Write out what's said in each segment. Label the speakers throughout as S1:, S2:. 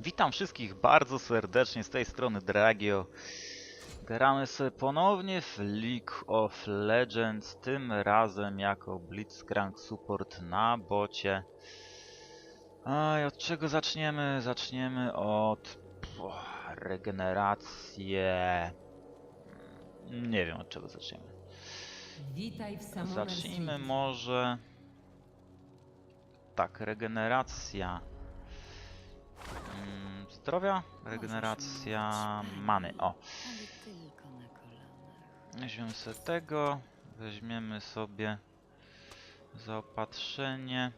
S1: Witam wszystkich bardzo serdecznie z tej strony Dragio. Gramy sobie ponownie w League of Legends, tym razem jako Blitzcrank Support na bocie. A od czego zaczniemy? Zaczniemy od. Mm, Nie wiem od czego zaczniemy.
S2: Witaj w Summoner's
S1: Zacznijmy może. Tak, regeneracja. Zdrowia, regeneracja many. O,
S3: Ale tylko na kolanach.
S1: weźmiemy sobie tego. Weźmiemy sobie zaopatrzenie.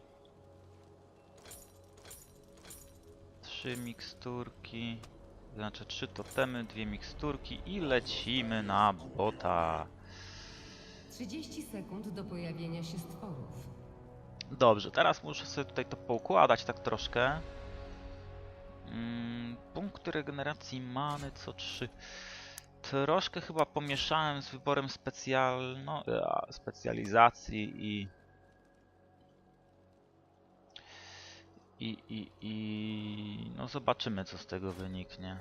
S1: Trzy miksturki. Znaczy trzy totemy, dwie miksturki i lecimy na bota.
S2: 30 sekund do pojawienia się stworów.
S1: Dobrze, teraz muszę sobie tutaj to poukładać tak troszkę. Mm, punkty regeneracji many co 3. Troszkę chyba pomieszałem z wyborem specjal... no, ja, specjalizacji i... I, i, i... No zobaczymy co z tego wyniknie.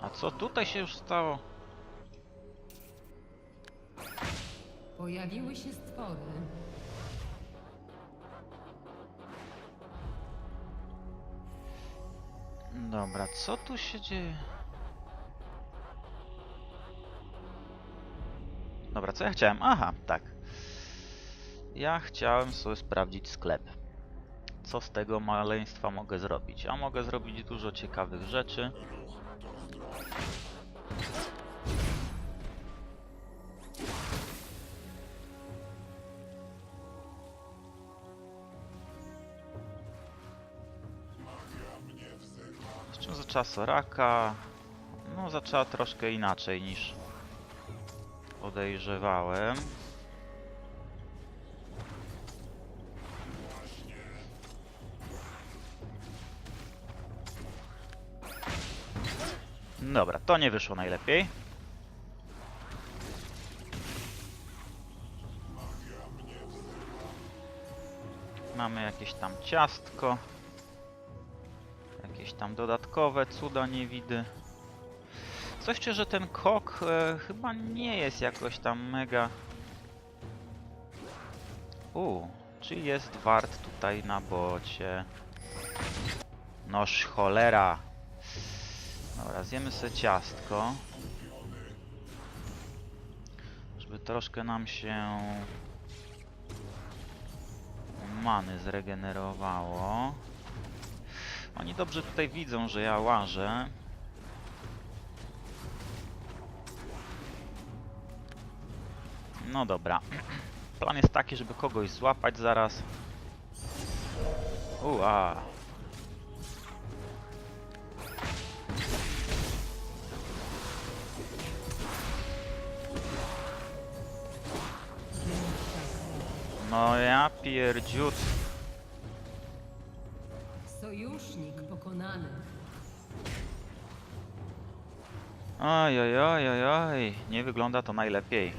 S1: A co tutaj się już stało?
S2: Pojawiły się stwory.
S1: Dobra, co tu się dzieje? Dobra, co ja chciałem? Aha, tak. Ja chciałem sobie sprawdzić sklep. Co z tego maleństwa mogę zrobić? A mogę zrobić dużo ciekawych rzeczy. Zaczęła Soraka? No, zaczęła troszkę inaczej niż podejrzewałem. Dobra, to nie wyszło najlepiej. Mamy jakieś tam ciastko. Jakieś tam dodatkowe cuda nie widy. Coś czuję, że ten kok e, chyba nie jest jakoś tam mega... U, czyli jest wart tutaj na bocie. Noż cholera. Dobra, zjemy sobie ciastko. Żeby troszkę nam się many zregenerowało. Oni dobrze tutaj widzą, że ja łażę. No dobra. Plan jest taki, żeby kogoś złapać zaraz. Ua. No ja pierdziut.
S2: Sojusznik pokonany.
S1: Oj. Nie wygląda to najlepiej.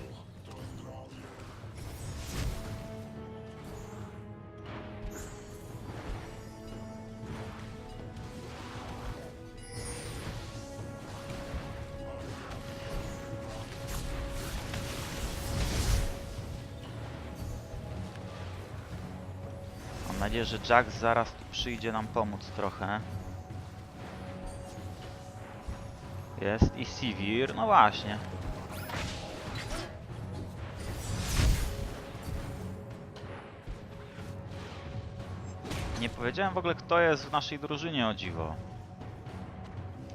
S1: Nadzieję, że Jack zaraz tu przyjdzie nam pomóc trochę. Jest i Sivir, no właśnie. Nie powiedziałem w ogóle kto jest w naszej drużynie o dziwo.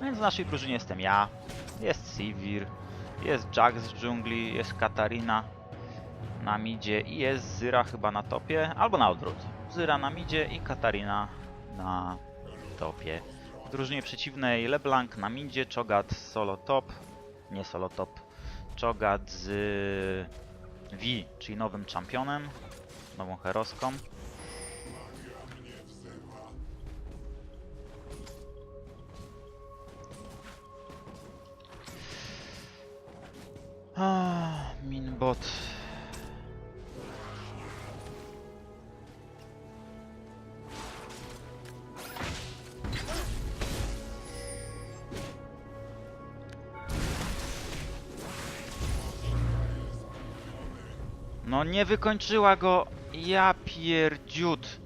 S1: No Więc w naszej drużynie jestem ja, jest Sivir, jest Jack z dżungli, jest Katarina na midzie i jest Zyra chyba na topie, albo na odwrót. Zyra na midzie i Katarina na topie. W drużynie przeciwnej LeBlanc na midzie, Cho'Gath solo top, nie solo top, Cho'Gath z V, czyli nowym championem, nową heroską. Ah, Minbot. No nie wykończyła go. Ja pierdziut.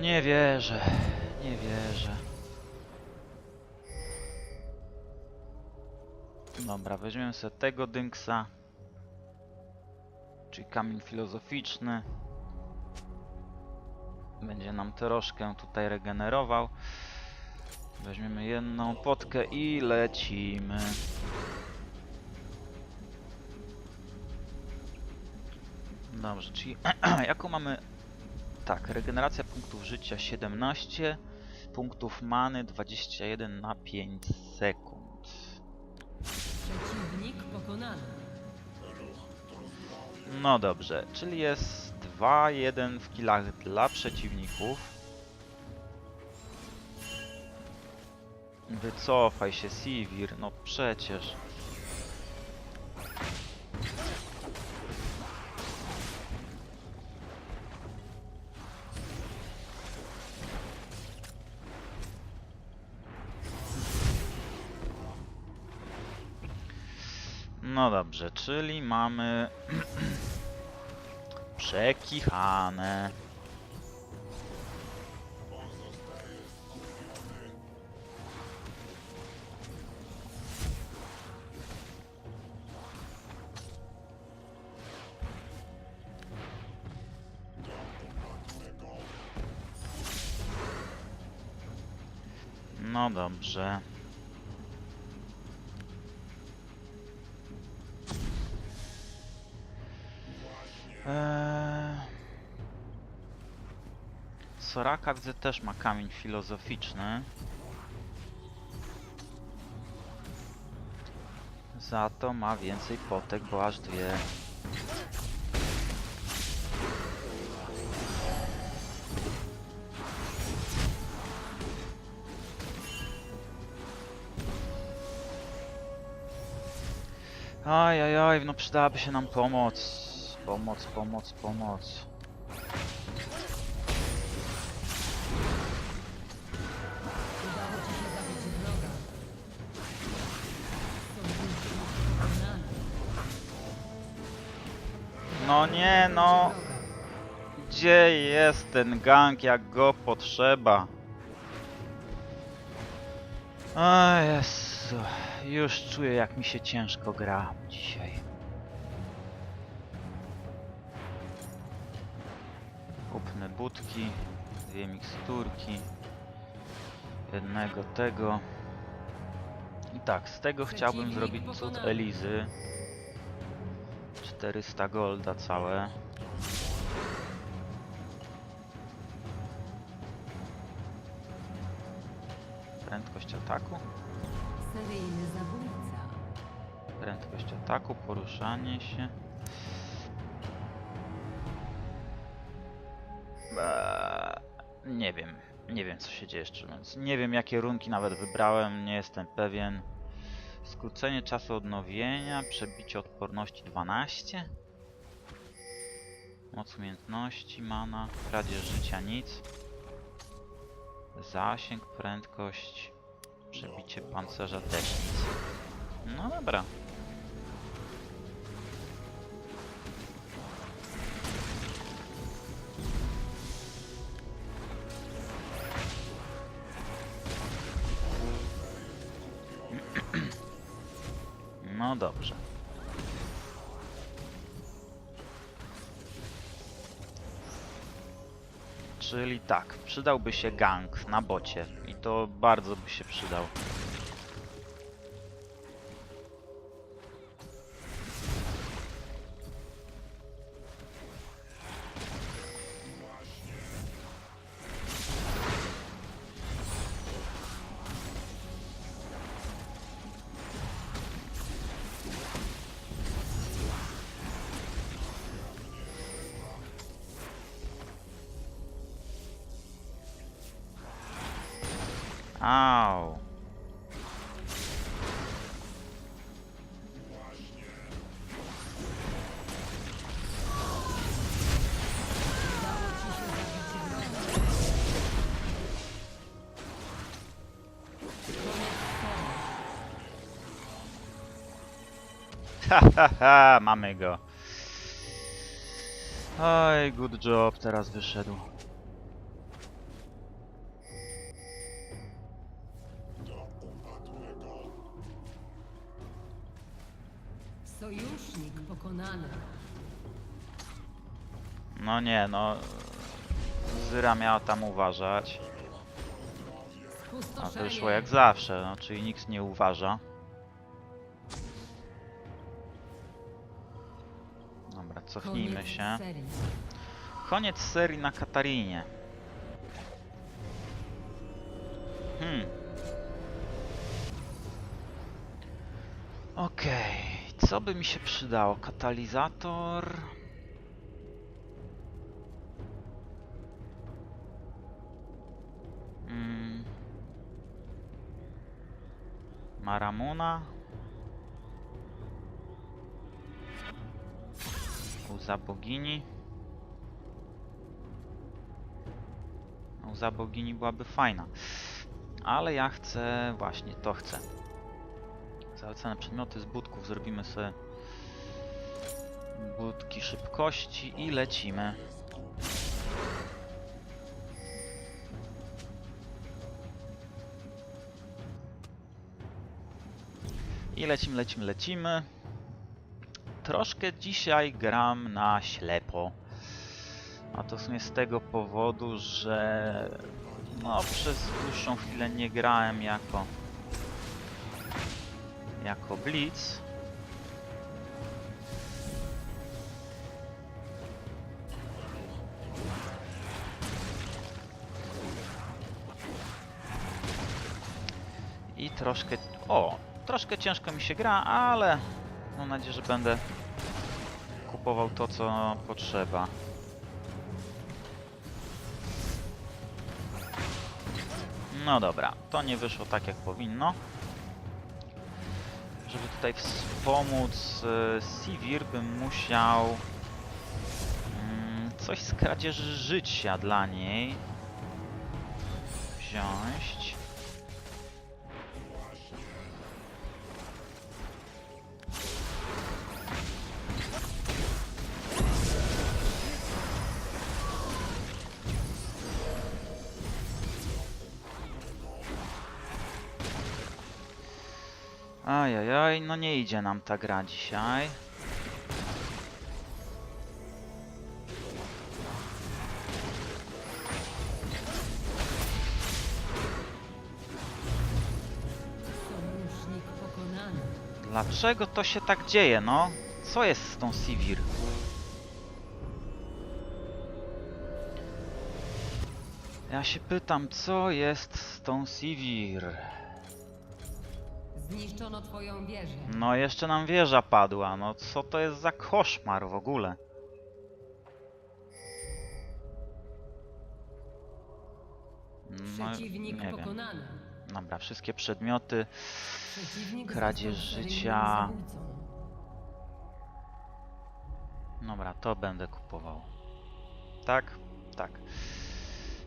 S1: Nie wierzę. Nie wierzę. Dobra, weźmiemy sobie tego dynksa. Czyli kamień filozoficzny. Będzie nam troszkę tutaj regenerował. Weźmiemy jedną potkę i lecimy. Dobrze, czyli jaką mamy... Tak, regeneracja punktów życia 17, punktów many 21 na 5 sekund.
S2: Przeciwnik pokonany.
S1: No dobrze, czyli jest 2-1 w killach dla przeciwników. Wycofaj się, Sivir, no przecież. No dobrze, czyli mamy przekichane. Dobrze. Eee... Soraka widzę też ma kamień filozoficzny. Za to ma więcej potek, bo aż dwie. Oj, oj, oj, no przydałaby się nam pomoc. Pomoc, pomoc, pomoc. No nie, no. Gdzie jest ten gang, jak go potrzeba? O Jezu, już czuję jak mi się ciężko gra dzisiaj. Kupmy budki, dwie miksturki, jednego tego. I tak, z tego chciałbym zrobić cud. Elizy. 400 golda całe. Prędkość ataku. Prędkość ataku, poruszanie się. Eee, nie wiem. Nie wiem co się dzieje mówiąc. Nie wiem jakie runki nawet wybrałem, nie jestem pewien. Skrócenie czasu odnowienia, przebicie odporności 12. Moc umiejętności, mana, kradzież życia nic. Zasięg, prędkość, przebicie pancerza też nic. No dobra. No dobrze. Czyli tak, przydałby się gang na bocie to bardzo by się przydał. Au. Ha, ha, ha, mamy go. Oj, good job, teraz wyszedł.
S2: Sojusznik pokonany.
S1: No nie, no... Zyra miała tam uważać, a wyszło jak zawsze, no, czyli nikt nie uważa. Dobra, cofnijmy się. Koniec serii na Katarinie. Hmm. Co by mi się przydało? Katalizator. Mm. Maramuna. Łza bogini. Łza bogini byłaby fajna. Ale ja chcę... Właśnie, to chcę. Zalecane przedmioty z budków. Zrobimy sobie budki szybkości i lecimy. I lecimy, lecimy, lecimy. Troszkę dzisiaj gram na ślepo. A to w sumie z tego powodu, że no przez dłuższą chwilę nie grałem jako jako Blitz. I troszkę, o, troszkę ciężko mi się gra, ale mam nadzieję, że będę kupował to, co potrzeba. No dobra, to nie wyszło tak jak powinno. Tutaj wspomóc e, Sivir bym musiał mm, coś z kradzieży życia dla niej wziąć. Ajajaj, no nie idzie nam ta gra dzisiaj. Dlaczego to się tak dzieje, no? Co jest z tą Sivir? Ja się pytam, co jest z tą Sivir?
S2: Zniszczono twoją wieżę.
S1: No jeszcze nam wieża padła, no co to jest za koszmar w ogóle? No,
S2: Przeciwnik
S1: nie wiem.
S2: pokonany.
S1: Dobra, wszystkie przedmioty.
S2: Przeciwnik
S1: Kradzież
S2: został seryjnym
S1: życia.
S2: zabójcą.
S1: Dobra, to będę kupował. Tak? Tak.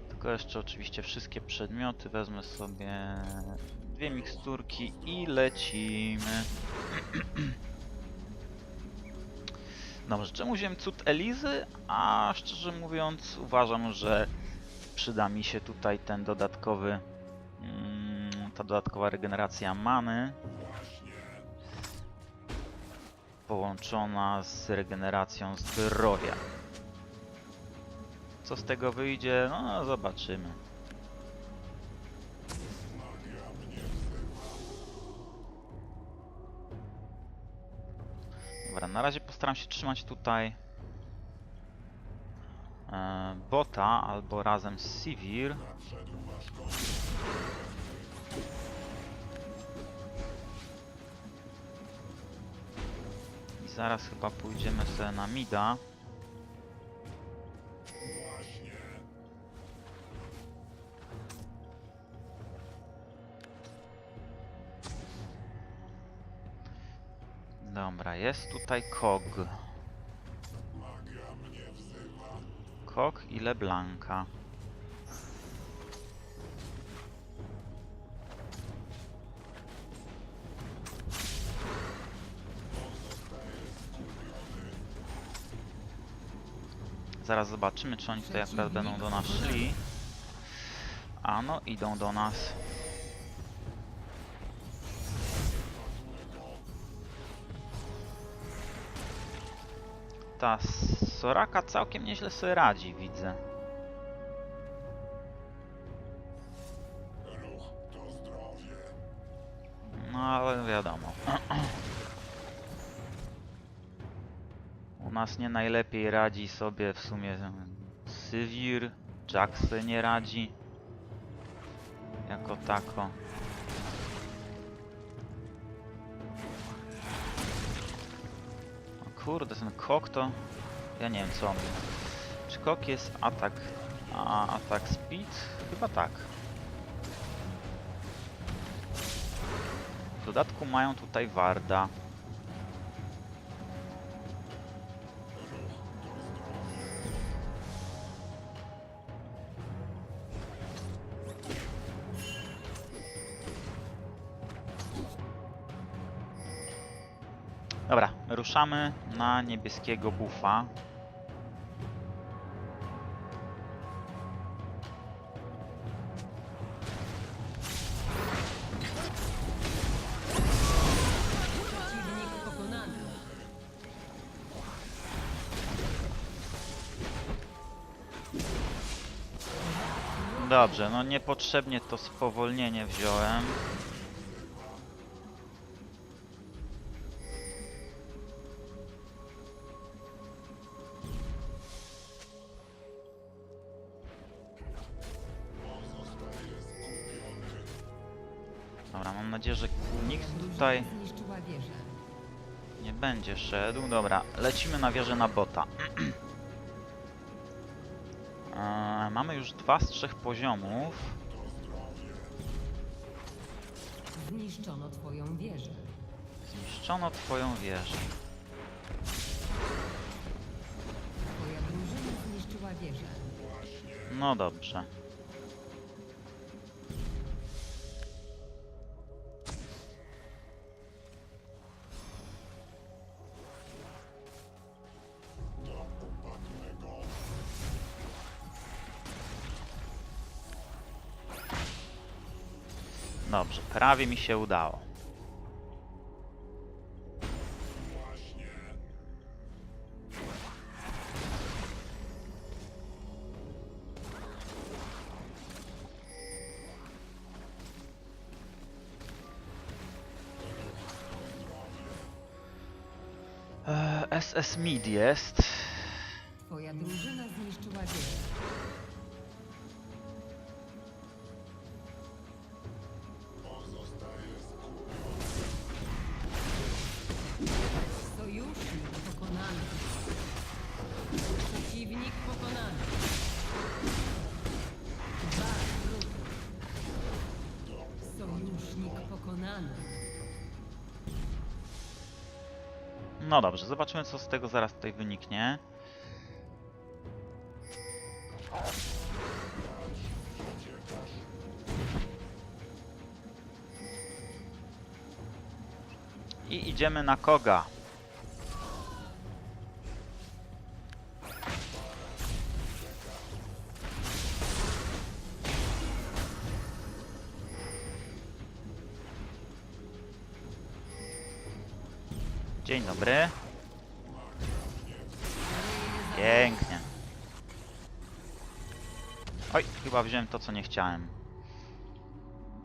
S1: Tylko jeszcze oczywiście wszystkie przedmioty. Wezmę sobie dwie miksturki i lecimy. Dobrze, czemu wziąłem cud Elizy? A szczerze mówiąc uważam, że przyda mi się tutaj ten dodatkowy mm, ta dodatkowa regeneracja many połączona z regeneracją zdrowia. Co z tego wyjdzie? No, zobaczymy. Dobra, na razie postaram się trzymać tutaj e, bota albo razem z Sivir. I zaraz chyba pójdziemy sobie na mida. Jest tutaj Kog. Kog i Leblanca. Zaraz zobaczymy, czy oni tutaj akurat będą do nas szli. A no, idą do nas. Ta Soraka całkiem nieźle sobie radzi, widzę. No ale wiadomo. U nas nie najlepiej radzi sobie w sumie Sywir, Jack sobie nie radzi. Jako tako. Kurde, ten kok to... Ja nie wiem co on... Czy kok jest atak... A atak speed? Chyba tak. W dodatku mają tutaj Warda. Ruszamy na niebieskiego
S2: pokonany.
S1: Dobrze, no niepotrzebnie to spowolnienie wziąłem. Tutaj nie będzie szedł. Dobra, lecimy na wieżę na bota. Eee, mamy już dwa z trzech poziomów.
S2: Zniszczono twoją wieżę.
S1: Zniszczono twoją wieżę.
S2: Twoja drużyna zniszczyła wieżę.
S1: No dobrze. Dobrze, prawie mi się udało. SS Mid jest. No dobrze, zobaczymy co z tego zaraz tutaj wyniknie. I idziemy na koga. Dzień dobry. Pięknie. Oj, chyba wziąłem to, co nie chciałem.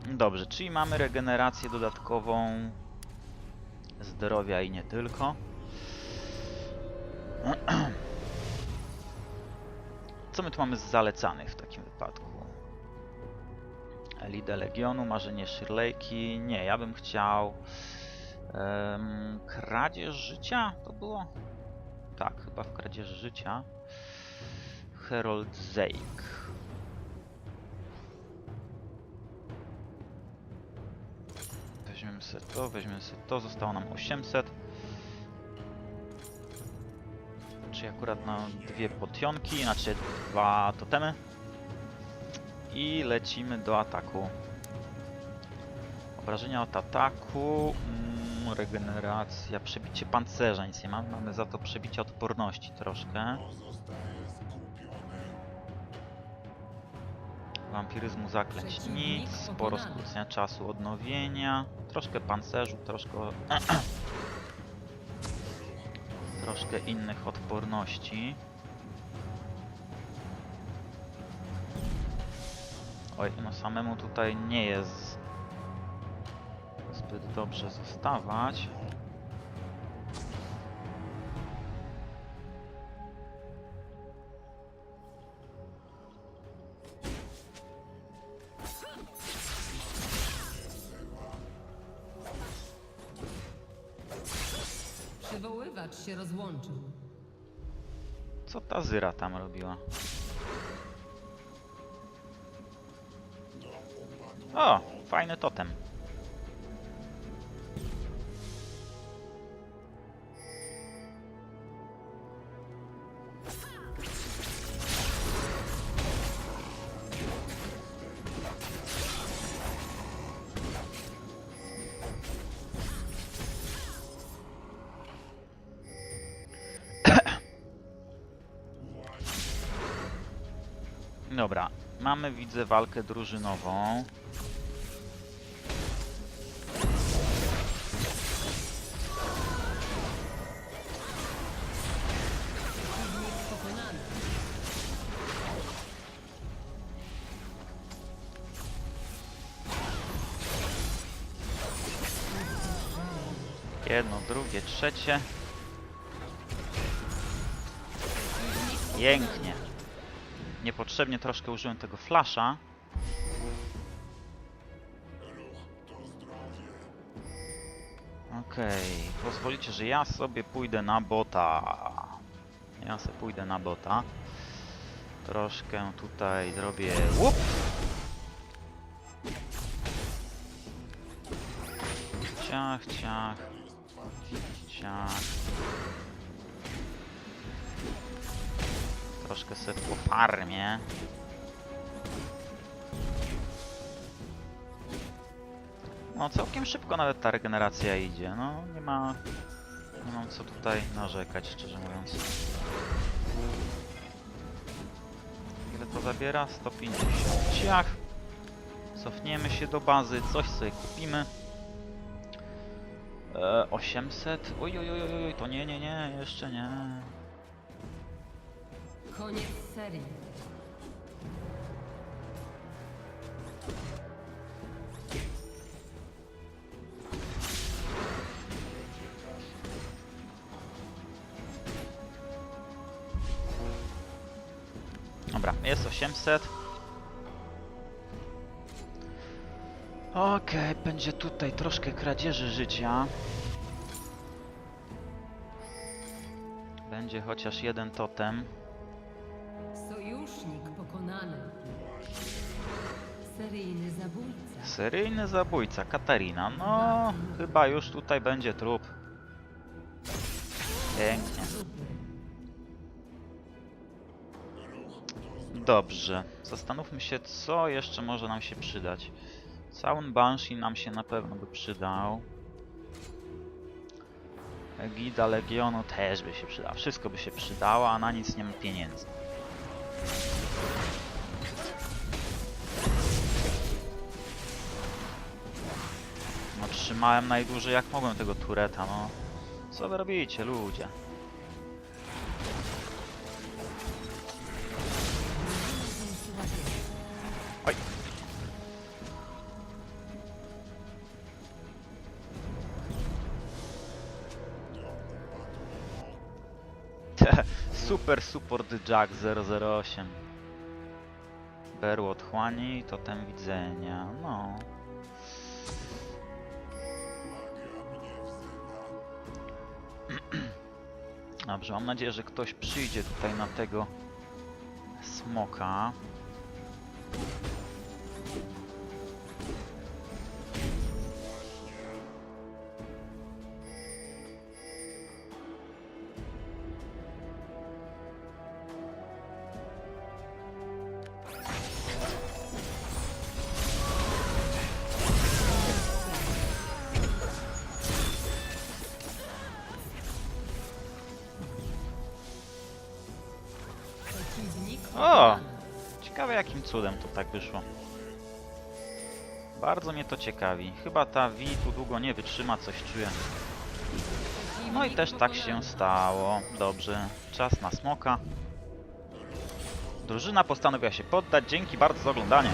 S1: Dobrze, czyli mamy regenerację dodatkową zdrowia i nie tylko. Co my tu mamy z zalecanych w takim wypadku? Elite Legionu, marzenie Shirleyki. Nie, ja bym chciał... Um, kradzież życia to było? Tak, chyba w kradzieży życia. Harold Zake. Weźmiemy sobie to, weźmiemy sobie to, zostało nam 800. Czyli akurat na dwie potionki, znaczy dwa totemy. I lecimy do ataku. Obrażenia od ataku. Regeneracja, przebicie pancerza, nic nie mamy. Mamy za to przebicie odporności troszkę. Wampiryzmu zaklęć nic, sporo skrócenia czasu odnowienia, troszkę pancerzu, troszkę... troszkę innych odporności. Oj, no samemu tutaj nie jest zbyt dobrze zostawać.
S2: Przywoływacz się rozłączył.
S1: Co ta Zyra tam robiła? O, fajny totem. Mamy widzę walkę drużynową. Jedno, drugie, trzecie. Pięknie. Niepotrzebnie troszkę użyłem tego flasha. Okej, pozwolicie, że ja sobie pójdę na bota. Ja sobie pójdę na bota. Troszkę tutaj zrobię łup. Ciach, ciach. Ciach. Troszkę sobie po farmie. No całkiem szybko nawet ta regeneracja idzie. No nie ma... Nie mam co tutaj narzekać, szczerze mówiąc. Ile to zabiera? 150. Ciach! Cofniemy się do bazy, coś sobie kupimy. E, 800? Oj, oj, oj, oj, oj, to nie, nie, nie, jeszcze nie.
S2: Koniec serii.
S1: Dobra, jest 800. Okej, będzie tutaj troszkę kradzieży życia. Będzie chociaż jeden totem.
S2: Seryjny zabójca,
S1: Katarina. No, chyba już tutaj będzie trup. Pięknie. Dobrze. Zastanówmy się, co jeszcze może nam się przydać. Całun Banshee nam się na pewno by przydał. Gida Legionu też by się przydała. Wszystko by się przydało, a na nic nie ma pieniędzy. Trzymałem najdłużej jak mogłem tego tureta, no. Co wy robicie, ludzie? Oj. Super Support Jack 008. Berło otchłani, totem widzenia. No. Dobrze, mam nadzieję, że ktoś przyjdzie tutaj na tego smoka. Cudem to tak wyszło. Bardzo mnie to ciekawi. Chyba ta Vi tu długo nie wytrzyma, coś czuję. No i też tak się stało. Dobrze, czas na smoka. Drużyna postanowiła się poddać. Dzięki bardzo za oglądanie.